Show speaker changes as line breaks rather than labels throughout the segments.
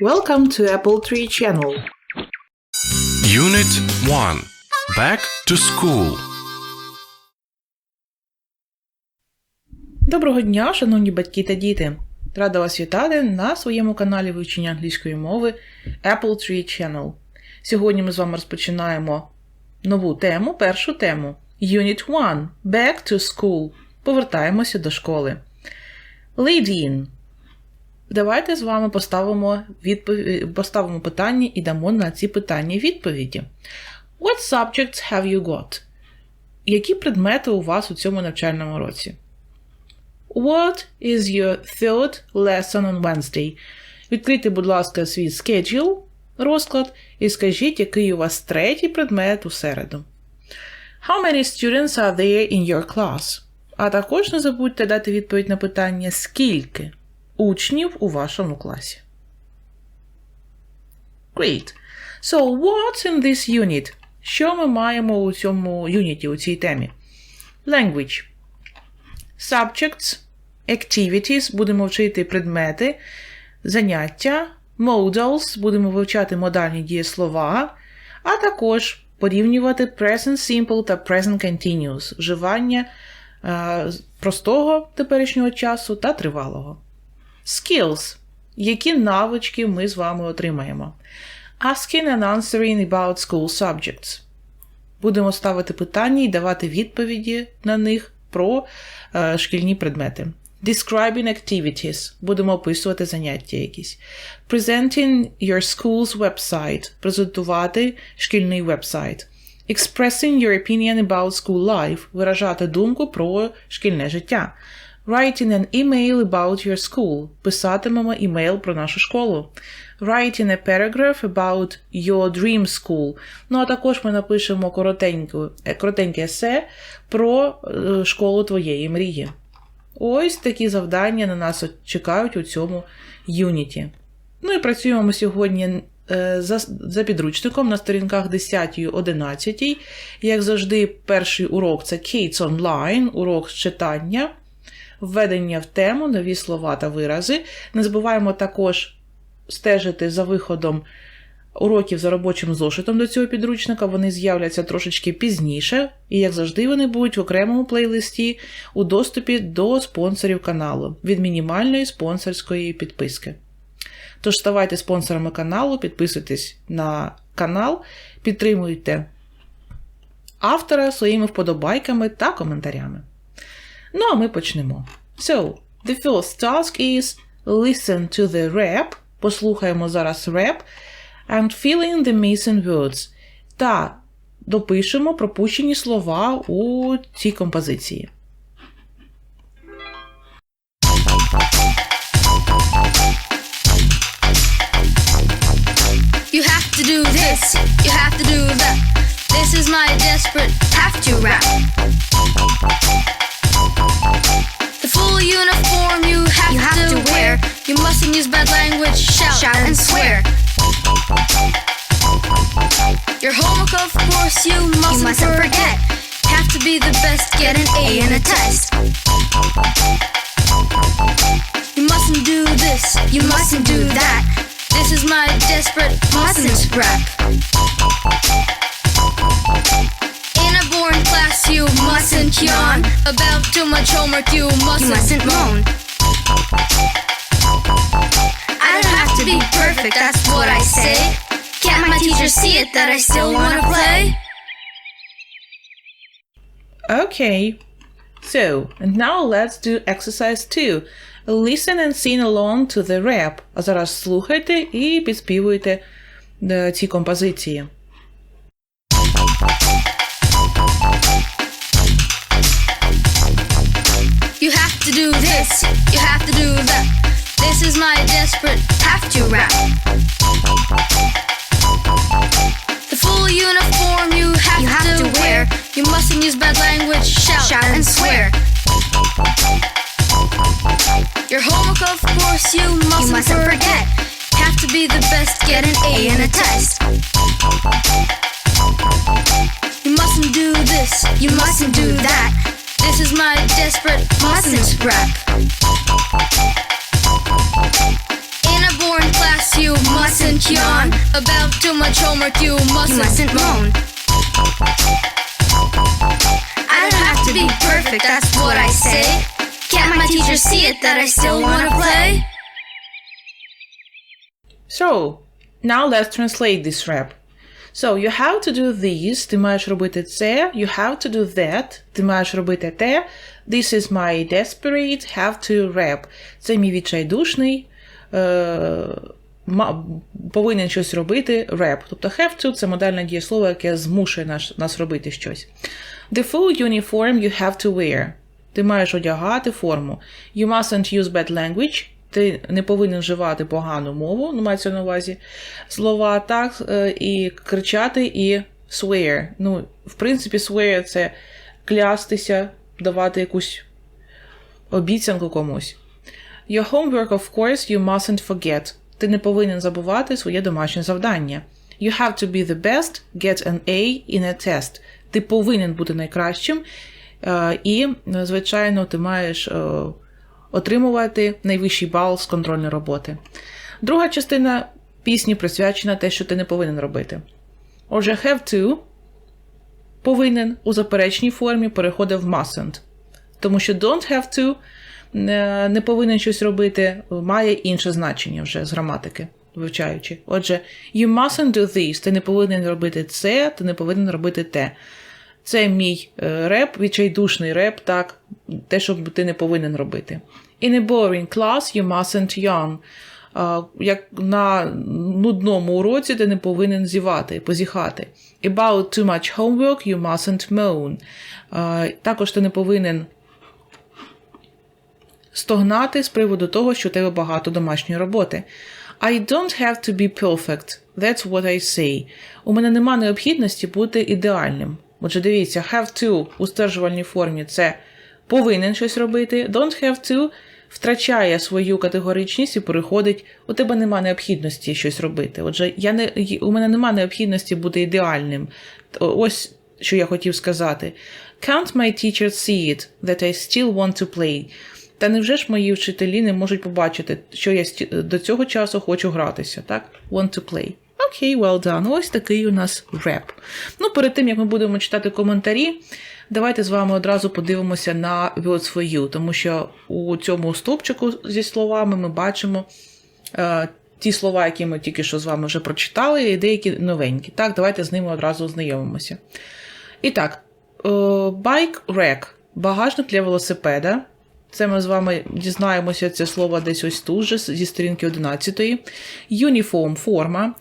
Welcome to Apple Tree Channel.
Unit 1 Back to School.
Доброго дня, шановні батьки та діти! Рада вас вітати на своєму каналі вивчення англійської мови Apple Tree Channel. Сьогодні ми з вами розпочинаємо нову тему, першу тему Unit 1 Back to School. Повертаємося до школи. Lead in. Давайте з вами поставимо, відпов... поставимо питання і дамо на ці питання відповіді. What subjects have you got? Які предмети у вас у цьому навчальному році? What is your third lesson on Wednesday? Відкрийте, будь ласка, свій schedule, розклад, і скажіть, який у вас третій предмет у середу. How many students are there in your class? А також не забудьте дати відповідь на питання, скільки учнів у вашому класі. Great. So, what's in this unit? Що ми маємо у цьому юніті, у цій темі? Language. Subjects, activities, будемо вчити предмети, заняття, modals, будемо вивчати модальні дієслова, а також порівнювати present simple та present continuous, вживання е, простого теперішнього часу та тривалого. Skills. Які навички ми з вами отримаємо? Asking and answering about school subjects. Будемо ставити питання і давати відповіді на них про е, шкільні предмети. Describing activities. Будемо описувати заняття якісь. Presenting your school's website. Презентувати шкільний вебсайт. Expressing your opinion about school life. Виражати думку про шкільне життя. Writing an email about your school. Писатимемо імейл про нашу школу. Writing a paragraph about your dream school. Ну, а також ми напишемо е, коротеньке есе про е, школу твоєї мрії. Ось такі завдання на нас чекають у цьому юніті. Ну і працюємо ми сьогодні е, за, за підручником на сторінках 10-11. Як завжди, перший урок це Kids Online, урок з читання введення в тему, нові слова та вирази. Не забуваємо також стежити за виходом уроків за робочим зошитом до цього підручника. Вони з'являться трошечки пізніше, і, як завжди, вони будуть в окремому плейлисті у доступі до спонсорів каналу від мінімальної спонсорської підписки. Тож ставайте спонсорами каналу, підписуйтесь на канал, підтримуйте автора своїми вподобайками та коментарями. Ну, а ми почнемо. So, the first task is listen to the rap. Послухаємо зараз реп. And fill in the missing words. Та допишемо пропущені слова у цій композиції.
You have to do this, you have to do that. This is my desperate have to rap. You mustn't use bad language, shout,
Shout
and swear. Your homework, of course, you mustn't,
mustn't forget.
Have to be the best, get an A in a test. You mustn't do this, you mustn't do that. This is my desperate mustn't rap. In a boring class, you mustn't yawn. About too much homework, you mustn't,
mustn't moan
be perfect, that's what I say. Can't my teacher see it that I still wanna play?
Okay. So, and now let's do exercise 2. Listen and sing along to the rap. А зараз слухайте і підспівуйте е, ці композиції.
You have to do this, you have to do that. This is my desperate have to rap. The full uniform you have,
You have
to,
to
wear.
wear.
You mustn't use bad language, shout,
Shout
and swear. Your homework, of course, you mustn't,
You mustn't forget.
Have to be the best, get an A in a test. You mustn't do this, you mustn't do that. This is my desperate mustn't rap. In a boring class, you mustn't yawn about too much homework. You mustn't, you mustn't moan. I don't have to be perfect, that's what I say. Can't my teacher see it that I still wanna play?
So, now let's translate this rap. So, you have to do this, ти маєш робити це, you have to do that, ти маєш робити те. This is my desperate have to rap. Це мій відчайдушний, е, ма- повинен щось робити rap. Тобто have to – це модальне дієслово, яке змушує нас, нас робити щось. The full uniform you have to wear. Ти маєш одягати форму. You mustn't use bad language. Ти не повинен вживати погану мову, ну мається на увазі слова, так, е, і кричати, і swear. Ну, в принципі, swear – це клястися, давати якусь обіцянку комусь. Your homework, of course, you mustn't forget. Ти не повинен забувати своє домашнє завдання. You have to be the best, get an A in a test. Ти повинен бути найкращим, е, і, звичайно, ти маєш е, отримувати найвищий бал з контрольної роботи. Друга частина пісні присвячена те, що ти не повинен робити. Отже, have to повинен у заперечній формі переходить в mustn't. Тому що don't have to не, не повинен щось робити, має інше значення вже з граматики, вивчаючи. Отже, you mustn't do this, ти не повинен робити це, ти не повинен робити те. Це мій е, реп, відчайдушний реп, так, те, що ти не повинен робити. In a boring class, you mustn't yawn. Як на нудному уроці ти не повинен зівати, позіхати. About too much homework, you mustn't moan. Також ти не повинен стогнати з приводу того, що у тебе багато домашньої роботи. I don't have to be perfect. That's what I say. У мене нема необхідності бути ідеальним. Отже, дивіться, have to у стверджувальній формі це повинен щось робити. Don't have to втрачає свою категоричність і переходить. У тебе нема необхідності щось робити. Отже, я не, у мене нема необхідності бути ідеальним. Ось що я хотів сказати. Can't my teacher see it that I still want to play? Та невже ж мої вчителі не можуть побачити, що я до цього часу хочу гратися, так? Want to play. Окей, well done. Ось такий у нас реп. Ну, перед тим, як ми будемо читати коментарі, давайте з вами одразу подивимося на Words for You, тому що у цьому стовпчику зі словами ми бачимо е, ті слова, які ми тільки що з вами вже прочитали, і деякі новенькі. Так, давайте з ними одразу ознайомимося. І так, е, bike rack – багажник для велосипеда. Це ми з вами дізнаємося це слово десь ось тут же, зі сторінки 11. Uniform – форма.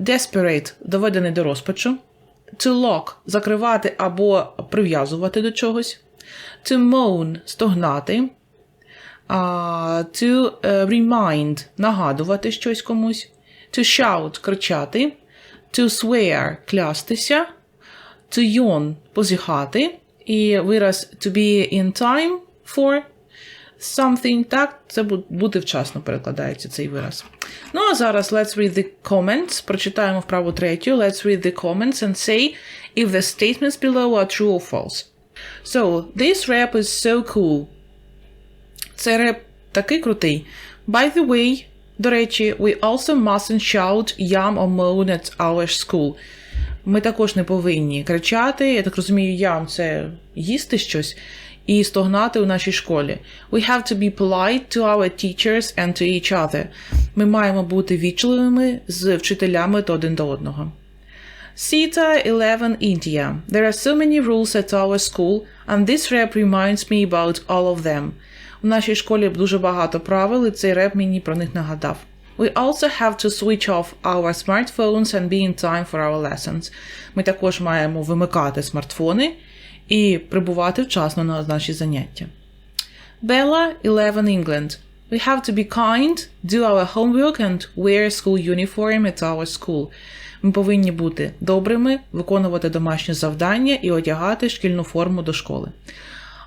Desperate – доведений до розпачу. To lock – закривати або прив'язувати до чогось. To moan – стогнати. To е, remind – нагадувати щось комусь. To shout – кричати. To swear – клястися. To yawn – позіхати. І вираз to be in time for something, так, це бу- бути вчасно перекладається цей вираз. Ну а зараз let's read the comments. Прочитаємо вправу третю. Let's read the comments and say if the statements below are true or false. So, this rap is so cool. Це реп такий крутий. By the way, до речі, we also mustn't shout yum or moan at our school. Ми також не повинні кричати. Я так розумію, ям це їсти щось і стогнати у нашій школі. We have to be polite to our teachers and to each other. Ми маємо бути вічливими з вчителями та один до одного. CETA 11 India. There are so many rules at our school, and this rap reminds me about all of them. У нашій школі дуже багато правил, і цей реп мені про них нагадав. We also have to switch off our smartphones and be in time for our lessons. Ми також маємо вимикати смартфони і прибувати вчасно на наші заняття. Bella 11 England. We have to be kind, do our homework and wear school uniform at our school. Ми повинні бути добрими, виконувати домашні завдання і одягати шкільну форму до школи.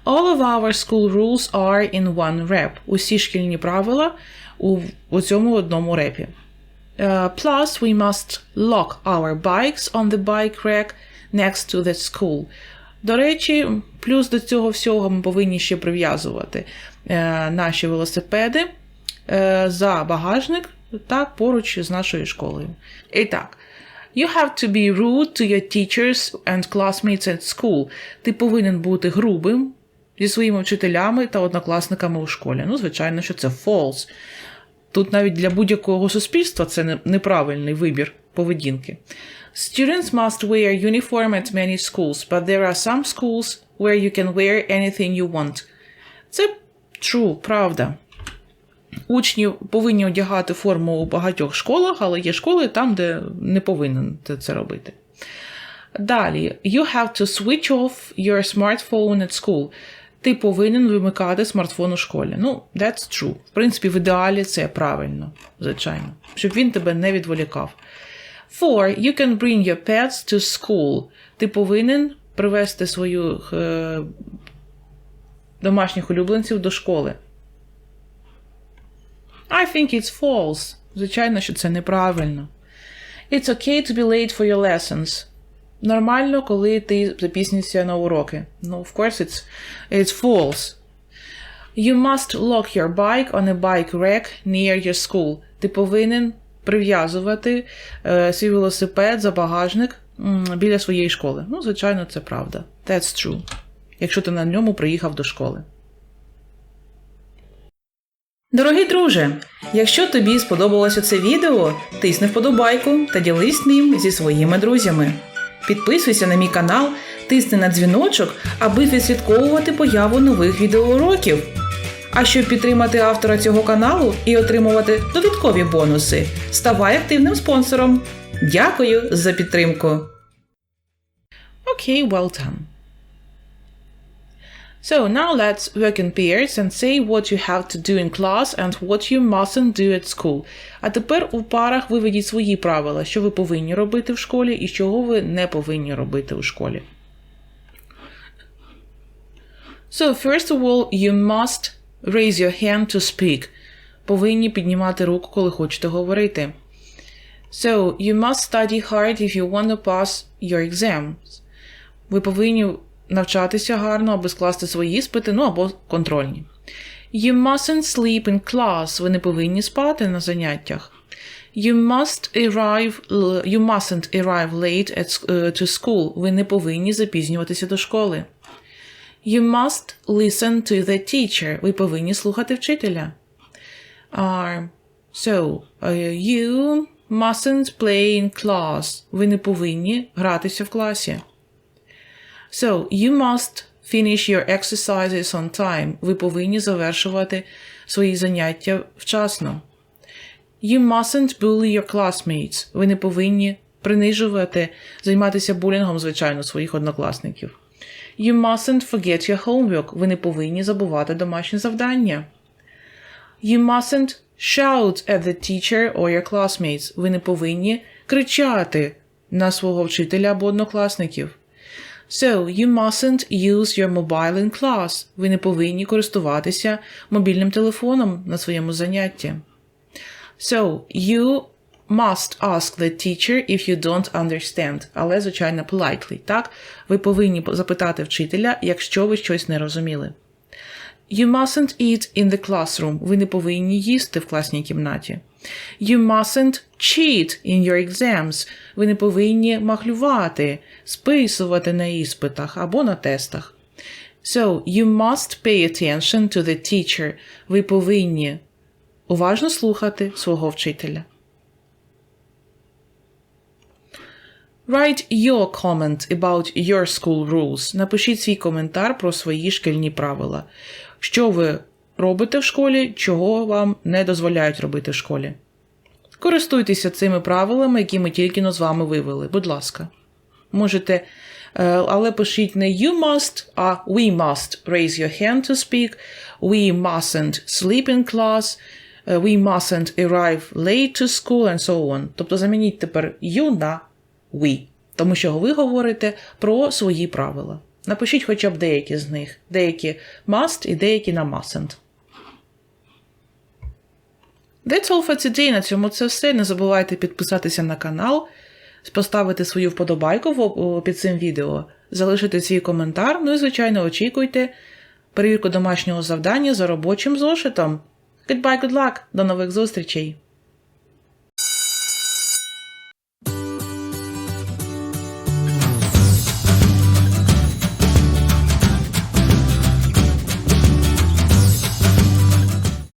All of our school rules are in one rep. Усі шкільні правила у, у цьому одному репі. Uh, plus, we must lock our bikes on the bike rack next to the school. До речі, плюс до цього всього ми повинні ще прив'язувати е, наші велосипеди е, за багажник так, поруч з нашою школою. І так. You have to be rude to your teachers and classmates at school. Ти повинен бути грубим зі своїми вчителями та однокласниками у школі. Ну, звичайно, що це false. Тут навіть для будь-якого суспільства це неправильний вибір поведінки. Students must wear uniform at many schools, but there are some schools where you can wear anything you want. Це true, правда. Учні повинні одягати форму у багатьох школах, але є школи там, де не повинен це робити. Далі, you have to switch off your smartphone at school. Ти повинен вимикати смартфон у школі. Ну, that's true. В принципі, в ідеалі це правильно, звичайно, щоб він тебе не відволікав. Four, you can bring your pets to school. Ти повинен привезти своїх е, домашніх улюбленців до школи. I think it's false. Звичайно, що це неправильно. It's okay to be late for your lessons. Нормально, коли ти запізнюєшся на уроки. Ну, of course, it's, it's false. You must lock your bike on a bike rack near your school. Ти повинен прив'язувати е, свій велосипед за багажник біля своєї школи. Ну, звичайно, це правда. That's true. Якщо ти на ньому приїхав до школи. Дорогий друже, якщо тобі сподобалося це відео, тисни вподобайку та ділись ним зі своїми друзями. Підписуйся на мій канал, тисни на дзвіночок, аби відслідковувати появу нових відеоуроків. А щоб підтримати автора цього каналу і отримувати додаткові бонуси, ставай активним спонсором. Дякую за підтримку. Окей, well done. So now let's work in pairs and say what you have to do in class and what you mustn't do at school. А тепер у парах виведіть свої правила, що ви повинні робити в школі і чого ви не повинні робити у школі. So, first of all, you must raise your hand to speak. Повинні піднімати руку, коли хочете говорити. So, you must study hard if you want to pass your exams. Ви повинні навчатися гарно, аби скласти свої іспити, ну або контрольні. You mustn't sleep in class. Ви не повинні спати на заняттях. You must arrive, you mustn't arrive late at, е, to school. Ви не повинні запізнюватися до школи. You must listen to the teacher. Ви повинні слухати вчителя. Uh, so, uh, you mustn't play in class. Ви не повинні гратися в класі. So, you must finish your exercises on time. Ви повинні завершувати свої заняття вчасно. You mustn't bully your classmates. Ви не повинні принижувати, займатися булінгом, звичайно, своїх однокласників. You mustn't forget your homework. Ви не повинні забувати домашні завдання. You mustn't shout at the teacher or your classmates. Ви не повинні кричати на свого вчителя або однокласників. So, you mustn't use your mobile in class. Ви не повинні користуватися мобільним телефоном на своєму занятті. So, you must ask the teacher if you don't understand. Але, звичайно, politely, так? Ви повинні запитати вчителя, якщо ви щось не розуміли. You mustn't eat in the classroom. Ви не повинні їсти в класній кімнаті. You mustn't cheat in your exams. Ви не повинні махлювати, списувати на іспитах або на тестах. So, you must pay attention to the teacher. Ви повинні уважно слухати свого вчителя. Write your comment about your school rules. Напишіть свій коментар про свої шкільні правила. Що ви робите в школі, чого вам не дозволяють робити в школі. Користуйтеся цими правилами, які ми тільки но з вами вивели. Будь ласка. Можете, е, але пишіть не you must, а we must raise your hand to speak, we mustn't sleep in class, е, we mustn't arrive late to school and so on. Тобто замініть тепер you на we, тому що ви говорите про свої правила. Напишіть хоча б деякі з них. Деякі must і деякі на mustn't. That's all for today. На цьому це все. Не забувайте підписатися на канал, поставити свою вподобайку під цим відео, залишити свій коментар. Ну і, звичайно, очікуйте перевірку домашнього завдання за робочим зошитом. Goodbye, good luck! До нових зустрічей!